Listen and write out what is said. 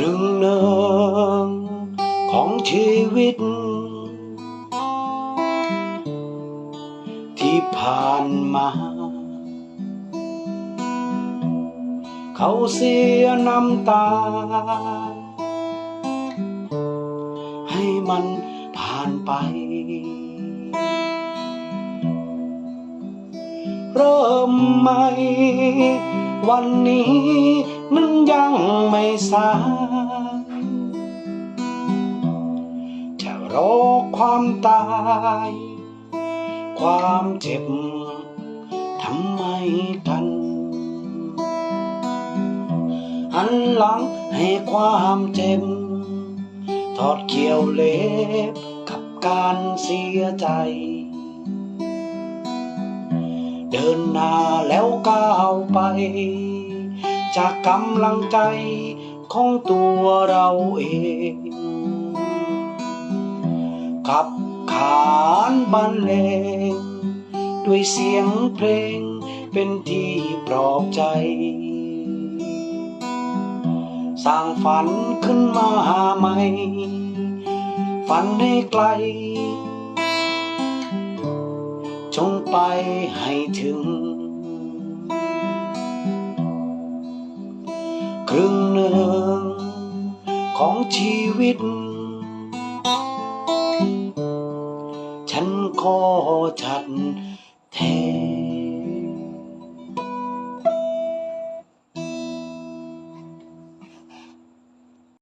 นึ่งของชีวิต ที่ผ่านมา เขาเสียน้ำตา ให้มันผ่านไป เริ่มใหม่ วันนี้มันยังไม่สายจะรอความตาย ความเจ็บทำไมทันหันหลังให้ความเจ็บ ทอดเขียวเล็บกับการเสียใจ เดินหน้าแล้วก้าว ไป จากกำลังใจของตัวเราเองขับขานบรรเลงด้วยเสียงเพลงเป็นที่ปลอบใจ สร้างฝันขึ้นมาใหม่ ฝันให้ไกล จงไปให้ถึง รึ่งหนึ่งของชีวิต ฉันขอชัดแท้